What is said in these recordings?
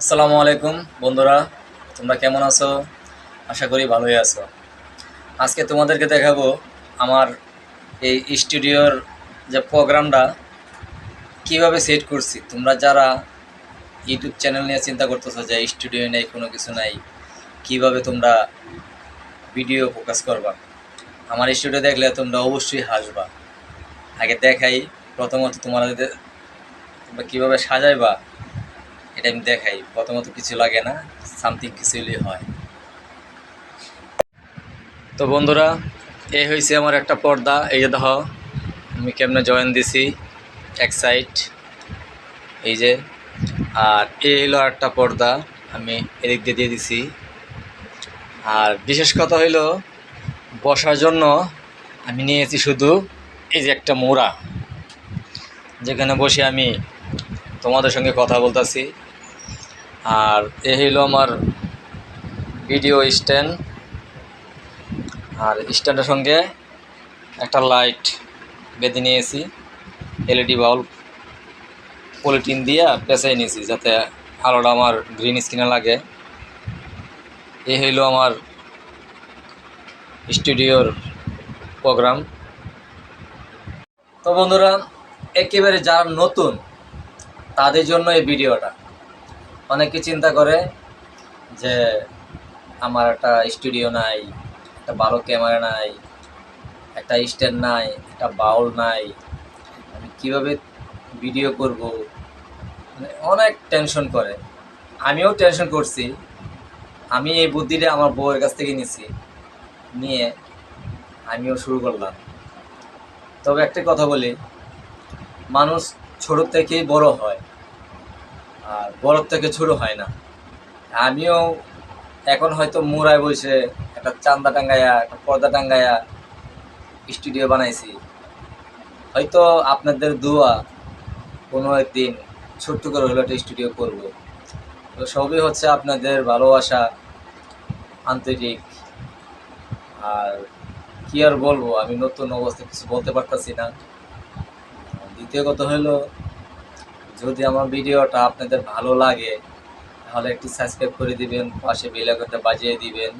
আসসালামু আলাইকুম, বন্ধুরা। তোমরা কেমন আছো? আশা করি ভালোই আছো। আজকে তোমাদেরকে দেখাবো আমার এই স্টুডিওর যে প্রোগ্রামটা, কীভাবে সেট করছি। তোমরা যারা ইউটিউব চ্যানেল নিয়ে চিন্তা করতেছো যে স্টুডিও নেই, কোনো কিছু নাই, কীভাবে তোমরা ভিডিও ফোকাস করবা? আমার স্টুডিও দেখলে তোমরা অবশ্যই হাসবা। আগে দেখাই, প্রথমত তোমাদের, তোমরা কীভাবে সাজাইবা এটা আমি দেখাই। প্রথমত কিছু লাগে না, সামথিং কিছু হয়। তো বন্ধুরা এই হয়েছে আমার একটা পর্দা। এই যে দেখো, আমি কেমনে জয়েন দিছি এক সাইড এই যে, আর এই হলো একটা পর্দা, আমি এদিক দিয়ে দিয়ে দিছি। আর বিশেষ কথা হইল, বসার জন্য আমি নিয়েছি শুধু এই যে একটা মোড়া। যেখানে বসে আমি তোমাদের সঙ্গে কথা বলতেছি। আর এ হইল আমার ভিডিও স্ট্যান্ড। আর স্ট্যান্ডের সঙ্গে একটা লাইট বেঁধে নিয়েছি, এলইডি বাল্ব পলিটিন দিয়ে পেঁচাই নিয়েছি যাতে আলোটা আমার গ্রিন স্ক্রিনে লাগে। এ হইল আমার স্টুডিওর প্রোগ্রাম। তো বন্ধুরা, একেবারে যারা নতুন, তাদের জন্য এই ভিডিওটা। অনেকে চিন্তা করে যে আমার একটা স্টুডিও নাই, একটা ভালো ক্যামেরা নাই, একটা স্ট্যান্ড নাই, একটা বাউল নাই, আমি কীভাবে ভিডিও করব? মানে অনেক টেনশন করে। আমিও টেনশন করছি। আমি এই বুদ্ধিটা আমার বউয়ের কাছ থেকে নিছি, নিয়ে আমিও শুরু করলাম। তবে একটা কথা বলি, মানুষ ছোট থেকেই বড় হয়। আর বরফ থেকে ছোট হয় না। আমিও এখন হয়তো মোড়ায় বসে একটা চান্দা টাঙ্গায়া একটা পর্দা টাঙ্গায়া স্টুডিও বানাইছি। হয়তো আপনাদের দোয়া কোনো একদিন ছোট্ট করে হলো একটা স্টুডিও করব। তো সবই হচ্ছে আপনাদের ভালোবাসা, আন্তরিক। আর কি আর বলব, আমি নতুন অবস্থায় কিছু বলতে পারতাছি না। দ্বিতীয় কথা হলো যদি আমার ভিডিওটা আপনাদের ভালো লাগে, তাহলে একটি সাবস্ক্রাইব করে দিবেন, পাশে বেল আইকনটা বাজিয়ে দিবেন,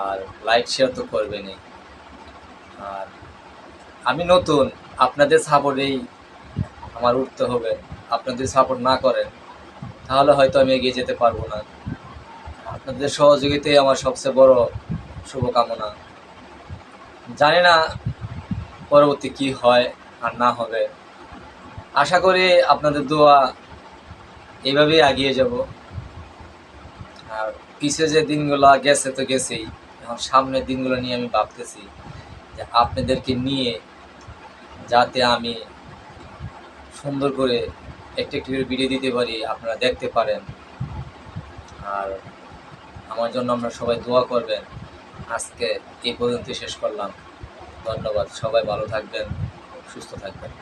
আর লাইক শেয়ার তো করবেনই। আর আমি নতুন, আপনাদের সাপোর্টেই আমার উঠতে হবে। আপনাদের সাপোর্ট না করেন, তাহলে হয়তো আমি এগিয়ে যেতে পারব না। আপনাদের সহযোগিতাই আমার সবচেয়ে বড় শুভকামনা। জানি না পরবর্তী কি হয় আর না হবে। আশা করি আপনাদের দোয়া এইভাবেই এগিয়ে যাব। আর পিছে যে দিনগুলো গেছে তো গেছেই। এখন সামনের দিনগুলো নিয়ে আমি ভাবতেছি যে আপনাদেরকে নিয়ে যাতে আমি সুন্দর করে একটু একটু করে ভিডিও দিতে পারি, আপনারা দেখতে পারেন। আর আমার জন্য আপনারা সবাই দোয়া করবেন। আজকে এই পর্যন্ত শেষ করলাম। ধন্যবাদ। সবাই ভালো থাকবেন, সুস্থ থাকবেন।